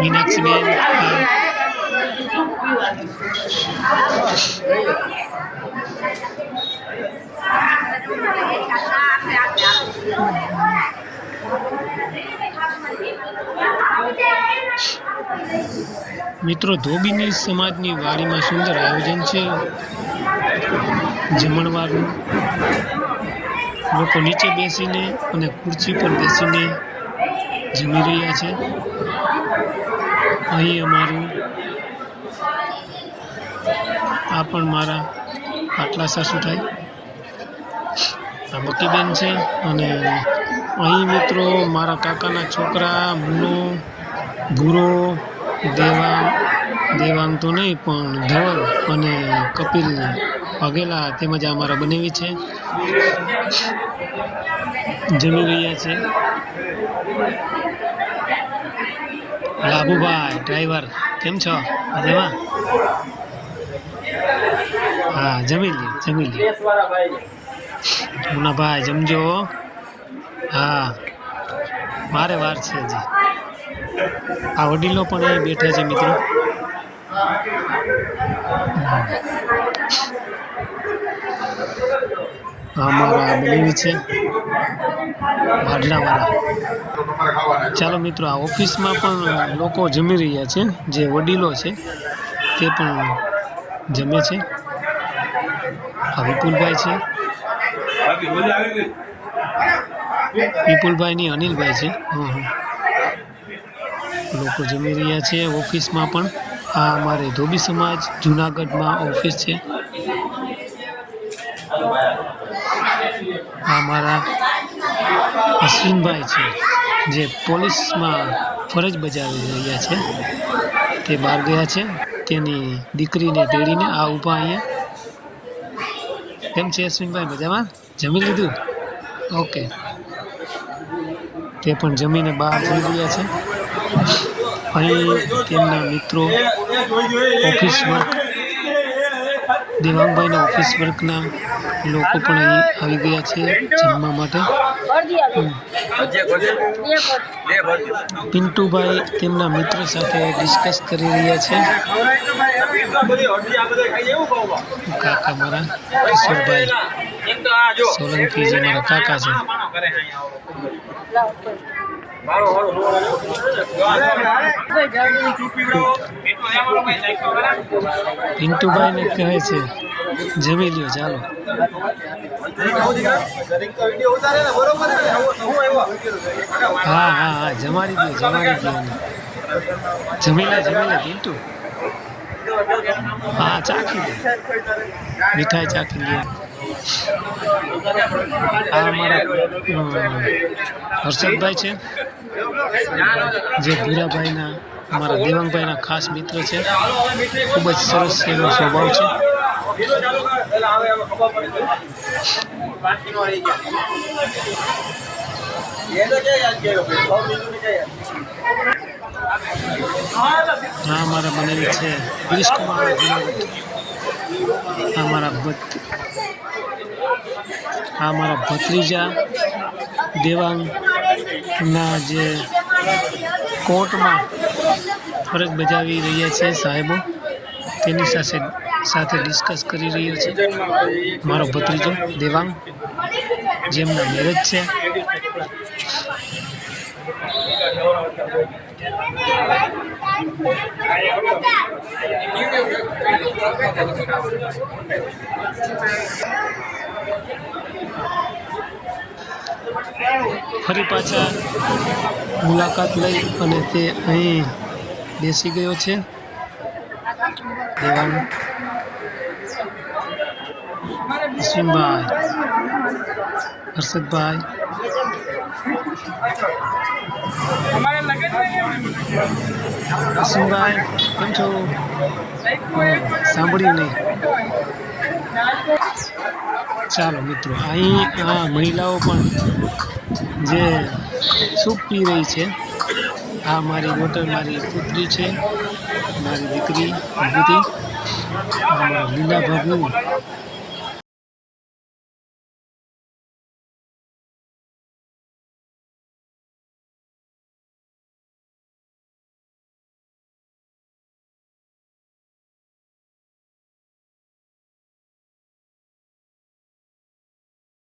મીનાક્ષીબેન. મિત્રો, ધોબીની સમાજની વાડીમાં સુંદર આયોજન છે જમણવારનું લોકો નીચે બેસીને અને ખુરશી પર બેસીને જમી રહ્યા છે. અહીં અમારું આ પણ મારા આટલા સાસુ થાય. આ મકીબેન છે અને અહીં મિત્રો મારા કાકાના છોકરા, મુનો, ભૂરો, દેવા દેવાંગ તો નહીં પણ ધવલ અને કપિલ વાઘેલા તેમજ અમારા મારા બનેવી છે. જમી રહ્યા છે. લાભુભાઈ, ડ્રાઈવર, કેમ છો? મજામાં? હા, જમી લે જમી લે. મુનાભાઈ, જમજો. હા, મારે વાર છે હજી. આ વડીલો પણ અહીં બેઠા છે મિત્રો. આ મારા બનેવી છે. વાડલાવાળા ચાલો મિત્રો, આ ઓફિસમાં પણ લોકો જમી રહ્યા છે, જે વડીલો છે, તે પણ જમે છે. આ વિપુલભાઈ છે. વિપુલભાઈ ની અનિલભાઈ છે. હં હં. લોકો જમી રહ્યા છે ઓફિસમાં પણ. આ અમારે ધોબી સમાજ જુનાગઢમાં ઓફિસ છે. આ મારા અશ્વિનભાઈ છે, જે પોલીસમાં ફરજ બજાવી રહ્યા છે. તે બહાર ગયા છે. તેની દીકરીને, તેડીને આ ઊભા અહીંયા. કેમ છે અશ્વિનભાઈ? મજામાં? જમી લીધું? ઓકે. તે પણ જમીને બહાર જઈ રહ્યા છે. અહીં તેમના મિત્રો, ઓફિસ વર્ક દેવાંગભાઈના ઓફિસ વર્કના લોકો પણ અહીં આવી ગયા છે જમવા માટે. પિન્ટુભાઈ તેમના મિત્ર સાથે ડિસ્કસ કરી રહ્યા છે. કાકા મારા, કિશોરભાઈ સોલંકી જે મારા કાકા છે. પિન્ટુભાઈને કહે છે, જમી લ્યો, ચાલો. હા હા હા, જમાડી દો જમાડી દો એને. જમી લે જમી લે, પિન્ટુ. હા, ચાખી દે. મીઠાઈ ચાખી લે. આ અમારા અમ, હર્ષદભાઈ છે. જે ભીરાભાઈના અમારા દેવાંગભાઈના ખાસ મિત્ર છે. ખૂબ જ સરસ એનો સ્વભાવ છે. આ અમારા બનેલી છે ગિરીશ કુમાર જુનાગઢ આ મારા ભત્રીજા દેવાંગના જે કોર્ટમાં ફરજ બજાવી રહ્યા છે સાહેબો, તેની સાથે સાથે ડિસ્કસ કરી રહ્યો છે મારો ભત્રીજો દેવાંગ, જેમના મેરેજ છે. ફરી પાછા મુલાકાત લઈ અને તે અહીં બેસી ગયો છે. અશ્વિનભાઈ હર્ષદભાઈ. અશ્વિનભાઈ કેમ છો? સાંભળ્યું નહીં. ચાલો મિત્રો, અહીં આ મહિલાઓ પણ જે સૂપ પી રહી છે, આ મારી ડોટર મારી પુત્રી છે, મારી દીકરી વિભૂતિ મારા લીલા ભાભી